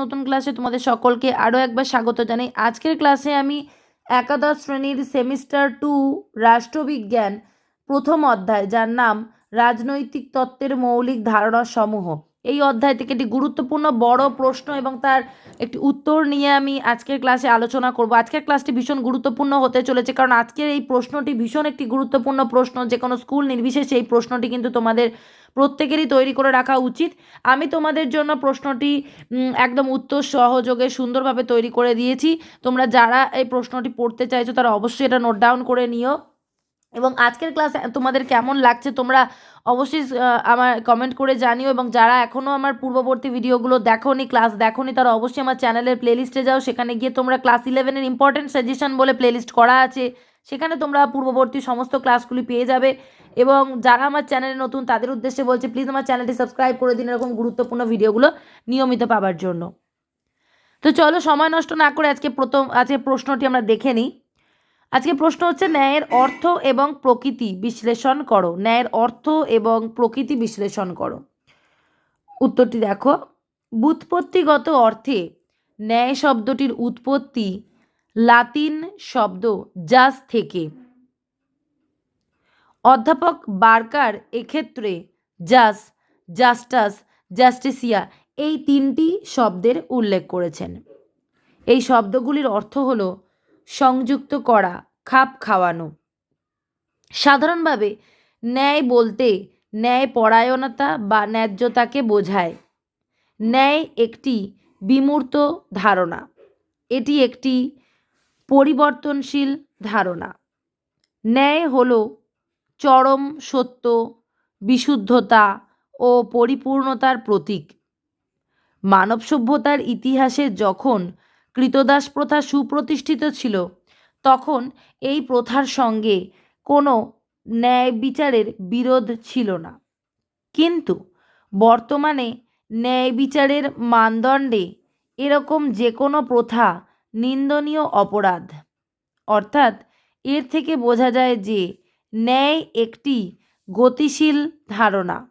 নতুন ক্লাসে তোমাদের সকলকে আরও একবার স্বাগত জানাই। আজকের ক্লাসে আমি একাদশ শ্রেণির সেমিস্টার টু রাষ্ট্রবিজ্ঞান প্রথম অধ্যায়, যার নাম রাজনৈতিক তত্ত্বের মৌলিক ধারণা সমূহ এই অধ্যায় থেকে একটি গুরুত্বপূর্ণ, বড় প্রশ্ন এবং তার একটি উত্তর নিয়ে আমি আজকের ক্লাসে আলোচনা করব। আজকের ক্লাসটি ভীষণ গুরুত্বপূর্ণ হতে চলেছে কারণ আজকের এই প্রশ্নটি ভীষণ একটি গুরুত্বপূর্ণ প্রশ্ন। যে কোনো স্কুল নির্বিশেষে এই প্রশ্নটি কিন্তু তোমাদের প্রত্যেকেরই তৈরি করে রাখা উচিত। আমি তোমাদের জন্য প্রশ্নটি একদম উত্তর সহযোগে সুন্দরভাবে তৈরি করে দিয়েছি। তোমরা যারা এই প্রশ্নটি পড়তে চাইছো তারা অবশ্যই এটা নোট ডাউন করে নিও। এবং আজকের ক্লাস তোমাদের কেমন লাগছে তোমরা অবশ্যই আমার কমেন্ট করে জানিও এবং যারা এখনও আমার পূর্ববর্তী ভিডিওগুলো দেখোনি ক্লাস দেখোনি, তারা অবশ্যই আমার চ্যানেলের প্লেলিস্টে যাও। সেখানে গিয়ে তোমরা ক্লাস ইলেভেনের ইম্পর্টেন্ট সাজেশন বলে প্লেলিস্ট করা আছে। সেখানে তোমরা পূর্ববর্তী সমস্ত ক্লাসগুলি পেয়ে যাবে এবং যারা আমার চ্যানেলে নতুন, তাদের উদ্দেশ্যে বলছে প্লিজ আমার চ্যানেলটি সাবস্ক্রাইব করে দিন এরকম গুরুত্বপূর্ণ ভিডিওগুলো নিয়মিত পাওয়ার জন্য। তো চলো, সময় নষ্ট না করে আজকে প্রথম আজকে প্রশ্নটি আমরা দেখে নিই। আজকে প্রশ্ন হচ্ছে ন্যায়ের অর্থ এবং প্রকৃতি বিশ্লেষণ করো। ন্যায়ের অর্থ এবং প্রকৃতি বিশ্লেষণ করো। উত্তরটি দেখো। বুৎপত্তিগত অর্থে ন্যায় শব্দটির উৎপত্তি লাতিন শব্দ জাস থেকে। অধ্যাপক বার্কার এক্ষেত্রে জাস জাস্টাস, জাস্টিসিয়া এই তিনটি শব্দের উল্লেখ করেছেন। এই শব্দগুলির অর্থ হল সংযুক্ত করা, খাপ খাওয়ানো। সাধারণভাবে ন্যায় বলতে ন্যায় পরায়ণতা বা ন্যায্যতাকে বোঝায়। ন্যায় একটি বিমূর্ত ধারণা। এটি একটি পরিবর্তনশীল ধারণা। ন্যায় হল চরম সত্য, বিশুদ্ধতা ও পরিপূর্ণতার প্রতীক। মানব সভ্যতার ইতিহাসে যখন কৃতদাস প্রথা সুপ্রতিষ্ঠিত ছিল। তখন এই প্রথার সঙ্গে কোনো ন্যায় বিচারের বিরোধ ছিল না। কিন্তু বর্তমানে ন্যায় বিচারের মানদণ্ডে এরকম যে কোনো প্রথা নিন্দনীয় অপরাধ। অর্থাৎ এর থেকে বোঝা যায় যে ন্যায় একটি গতিশীল ধারণা।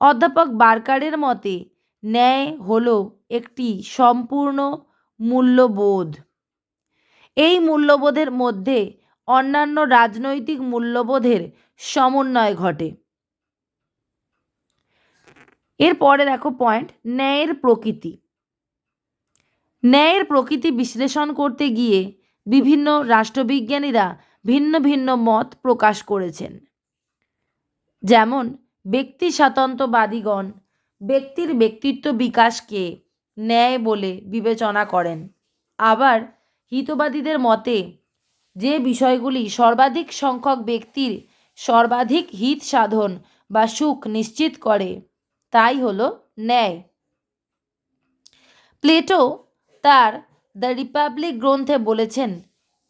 অধ্যাপক বার্কারের মতে, ন্যায় হলো একটি সম্পূর্ণ মূল্যবোধ। এই মূল্যবোধের মধ্যে অন্যান্য রাজনৈতিক মূল্যবোধের সমন্বয় ঘটে। এরপরে দেখো পয়েন্ট ন্যায়ের প্রকৃতি। ন্যায়ের প্রকৃতি বিশ্লেষণ করতে গিয়ে বিভিন্ন রাষ্ট্রবিজ্ঞানীরা ভিন্ন ভিন্ন মত প্রকাশ করেছেন। যেমন, ব্যক্তি স্বাতন্ত্রবাদীগণ ব্যক্তির ব্যক্তিত্ব বিকাশকে ন্যায় বলে বিবেচনা করেন। আবার হিতবাদীদের মতে, যে বিষয়গুলি সর্বাধিক সংখ্যক ব্যক্তির সর্বাধিক হিত সাধন বা সুখ নিশ্চিত করে, তাই হলো ন্যায়। প্লেটো তার দ্য রিপাবলিক গ্রন্থে বলেছেন,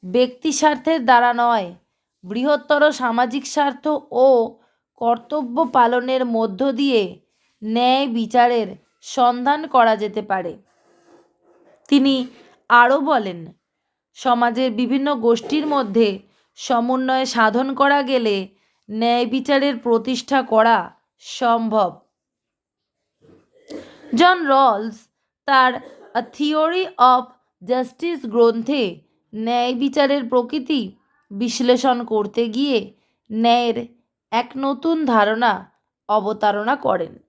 ব্যক্তি স্বার্থের দ্বারা নয়, বৃহত্তর সামাজিক স্বার্থ ও কর্তব্য পালনের মধ্য দিয়ে ন্যায় বিচারের সন্ধান করা যেতে পারে। তিনি আরও বলেন, সমাজের বিভিন্ন গোষ্ঠীর মধ্যে সমন্বয় সাধন করা গেলে ন্যায় বিচারের প্রতিষ্ঠা করা সম্ভব। জন রলস তার থিওরি অফ জাস্টিস গ্রন্থে ন্যায় বিচারের প্রকৃতি বিশ্লেষণ করতে গিয়ে ন্যায়ের এক নতুন ধারণা অবতারণা করেন।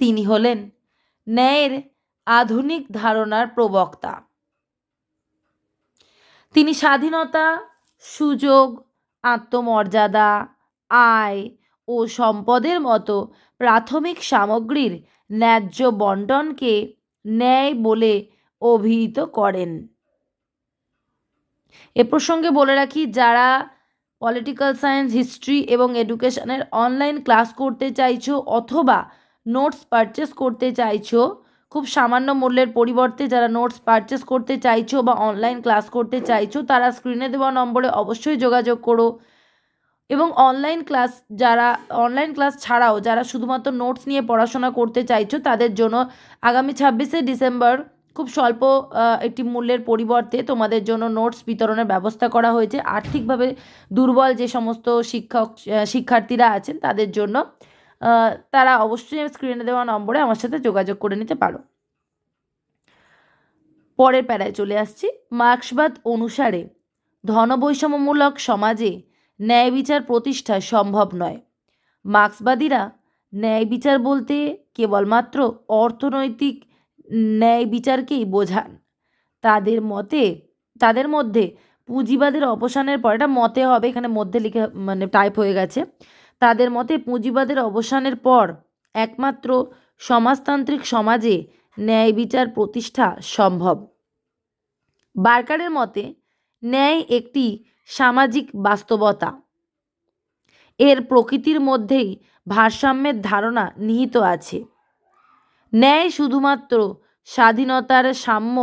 তিনি হলেন ন্যায়ের আধুনিক ধারণার প্রবক্তা। তিনি স্বাধীনতা, সুযোগ, আত্মমর্যাদা, আয় ও সম্পদের মতো প্রাথমিক সামগ্রীর ন্যায্য বন্টনকে ন্যায় বলে অভিহিত করেন। এ প্রসঙ্গে বলে রাখি, যারা পলিটিক্যাল সায়েন্স, হিস্ট্রি এবং এডুকেশনের অনলাইন ক্লাস করতে চাইছো অথবা নোটস পারচেস করতে চাইছো, খুব সামান্য মূল্যের পরিবর্তে যারা নোটস পারচেস করতে চাইছো বা অনলাইন ক্লাস করতে চাইছো, তারা স্ক্রিনে দেওয়া নম্বরে অবশ্যই যোগাযোগ করো। এবং অনলাইন ক্লাস যারা অনলাইন ক্লাস ছাড়াও যারা শুধুমাত্র নোটস নিয়ে পড়াশোনা করতে চাইছো, তাদের জন্য আগামী ছাব্বিশে ডিসেম্বর খুব স্বল্প একটি মূল্যের পরিবর্তে তোমাদের জন্য নোটস বিতরণের ব্যবস্থা করা হয়েছে। আর্থিকভাবে দুর্বল যে সমস্ত শিক্ষক শিক্ষার্থীরা আছেন, তাদের জন্য তারা অবশ্যই স্ক্রিনে দেওয়া নম্বরে আমার সাথে যোগাযোগ করে নিতে পারো। পরের প্যারায় চলে আসছি। মার্ক্সবাদ অনুসারে ধনবৈষম্যমূলক সমাজে ন্যায় বিচার প্রতিষ্ঠা সম্ভব নয়। মার্ক্সবাদীরা ন্যায় বিচার বলতে কেবলমাত্র অর্থনৈতিক ন্যায় বিচারকেই বোঝান। তাদের মতে, তাদের মধ্যে পুঁজিবাদের অবসানের পর, এটা মতে হবে, এখানে মধ্যে লিখে মানে টাইপ হয়ে গেছে। তাদের মতে পুঁজিবাদের অবসানের পর একমাত্র সমাজতান্ত্রিক সমাজে ন্যায় বিচার প্রতিষ্ঠা সম্ভব। বার্কারের মতে, ন্যায় একটি সামাজিক বাস্তবতা। এর প্রকৃতির মধ্যেই ভারসাম্যের ধারণা নিহিত আছে। ন্যায় শুধুমাত্র স্বাধীনতার সাম্য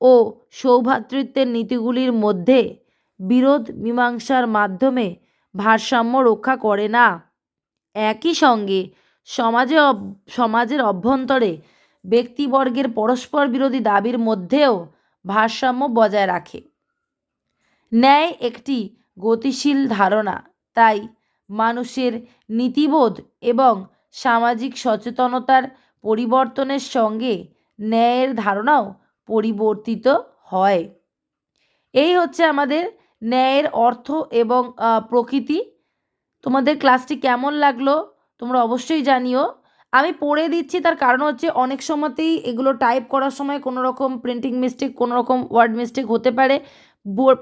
ও সৌভ্রাতৃত্বের নীতিগুলির মধ্যে বিরোধ মীমাংসার মাধ্যমে ভারসাম্য রক্ষা করে না। একই সঙ্গে সমাজে সমাজের অভ্যন্তরে ব্যক্তিবর্গের পরস্পর বিরোধী দাবির মধ্যেও ভারসাম্য বজায় রাখে। ন্যায় একটি গতিশীল ধারণা, তাই মানুষের নীতিবোধ এবং সামাজিক সচেতনতার পরিবর্তনের সঙ্গে ন্যায়ের ধারণাও পরিবর্তিত হয়। এই হচ্ছে আমাদের ন্যায়ের অর্থ এবং প্রকৃতি। তোমাদের ক্লাসটি কেমন লাগল তোমরা অবশ্যই জানিও। আমি পড়ে দিচ্ছি তার কারণ হচ্ছে অনেক সময়তেই এগুলো টাইপ করার সময় কোনো রকম প্রিন্টিং মিস্টেক কোনো রকম ওয়ার্ড মিস্টেক হতে পারে।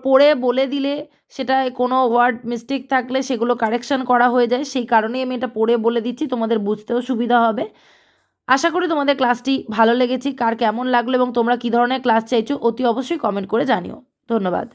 পড়ে বলে দিলে সেটা কোনো ওয়ার্ড মিস্টেক থাকলে সেগুলো কারেকশন করা হয়ে যায়। সেই কারণেই আমি এটা পড়ে বলে দিচ্ছি, তোমাদের বুঝতেও সুবিধা হবে। আশা করি তোমাদের ক্লাসটি ভালো লেগেছে, কার কেমন লাগল এবং তোমরা কী ধরনের ক্লাস চাইছো অতি অবশ্যই কমেন্ট করে জানিও। ধন্যবাদ।